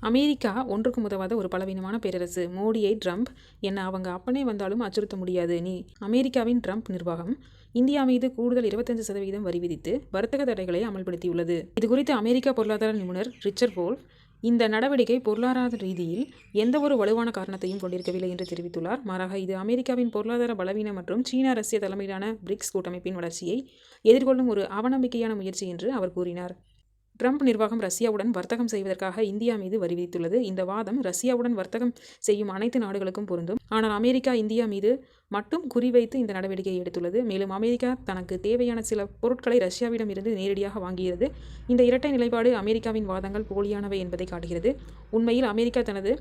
America ஒன்றுக்கு உதவாத ஒரு பலவீனமான பேரரசு. மோடியை ட்ரம்ப் என்ன அவங்க அப்பனே வந்தாலும் அச்சுறுத்த முடியாது. நீ அமெரிக்காவின் ட்ரம்ப் நிர்வாகம் இந்தியா மீது கூடுதல் இருபத்தஞ்சு சதவீதம் வரி விதித்து வர்த்தக தடைகளை அமல்படுத்தியுள்ளது. இதுகுறித்து அமெரிக்கா பொருளாதார நிபுணர் ரிச்சர்ட் போல் இந்த நடவடிக்கை பொருளாதார ரீதியில் எந்தவொரு வலுவான காரணத்தையும் கொண்டிருக்கவில்லை என்று தெரிவித்துள்ளார். மாறாக இது அமெரிக்காவின் பொருளாதார பலவீனம் மற்றும் சீனா ரஷ்ய தலைமையிலான பிரிக்ஸ் கூட்டமைப்பின் வளர்ச்சியை எதிர்கொள்ளும் ஒரு அவநம்பிக்கையான முயற்சி என்று அவர் கூறினார். ட்ரம்ப் நிர்வாகம் ரஷ்யாவுடன் வர்த்தகம் செய்வதற்காக இந்தியா மீது வரி விதித்துள்ளது. இந்த வாதம் ரஷ்யாவுடன் வர்த்தகம் செய்யும் அனைத்து நாடுகளுக்கும் பொருந்தும். ஆனால் அமெரிக்கா இந்தியா மீது மட்டும் குறிவைத்து இந்த நடவடிக்கையை எடுத்துள்ளது. மேலும் அமெரிக்கா தனக்கு தேவையான சில பொருட்களை ரஷ்யாவிடம் இருந்து நேரடியாக வாங்குகிறது. இந்த இரட்டை நிலைப்பாடு அமெரிக்காவின் வாதங்கள் போலியானவை என்பதை காட்டுகிறது. உண்மையில் அமெரிக்கா தனது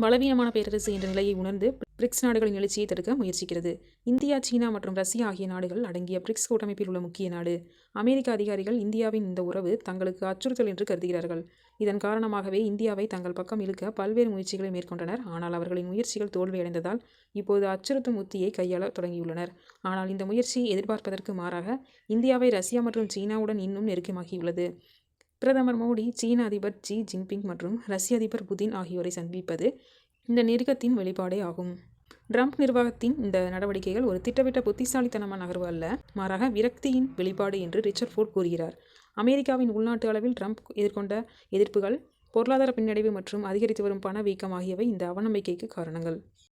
பலவீனமான பேரரசு என்ற நிலையை உணர்ந்து பிரிக்ஸ் நாடுகளின் எழுச்சியை தடுக்க முயற்சிக்கிறது. இந்தியா சீனா மற்றும் ரஷ்யா ஆகிய நாடுகள் அடங்கிய பிரிக்ஸ் கூட்டமைப்பில் உள்ள முக்கிய நாடு. அமெரிக்க அதிகாரிகள் இந்தியாவின் இந்த உறவு தங்களுக்கு அச்சுறுத்தல் என்று கருதுகிறார்கள். இதன் காரணமாகவே இந்தியாவை தங்கள் பக்கம் இழுக்க பல்வேறு முயற்சிகளை மேற்கொண்டனர். ஆனால் அவர்களின் முயற்சிகள் தோல்வியடைந்ததால் இப்போது அச்சுறுத்தும் உத்தியை கையாள தொடங்கியுள்ளனர். ஆனால் இந்த முயற்சி எதிர்பார்ப்பதற்கு மாறாக இந்தியாவை ரஷ்யா மற்றும் சீனாவுடன் இன்னும் நெருக்கமாகியுள்ளது. பிரதமர் மோடி சீன அதிபர் ஜி ஜின்பிங் மற்றும் ரஷ்ய அதிபர் புதின் ஆகியோரை சந்திப்பது இந்த நெருக்கத்தின் வெளிப்பாடே ஆகும். ட்ரம்ப் நிர்வாகத்தின் இந்த நடவடிக்கைகள் ஒரு திட்டமிட்ட புத்திசாலித்தனமான நகர்வு அல்ல மாறாக விரக்தியின் வெளிப்பாடு என்று ரிச்சர்ட் ஃபோர்ட் கூறுகிறார். அமெரிக்காவின் உள்நாட்டு அளவில் ட்ரம்ப் எதிர்கொண்ட எதிர்ப்புகள் பொருளாதார பின்னடைவு மற்றும் அதிகரித்து வரும் பணவீக்கம் ஆகியவை இந்த அவநம்பிக்கைக்கு காரணங்கள்.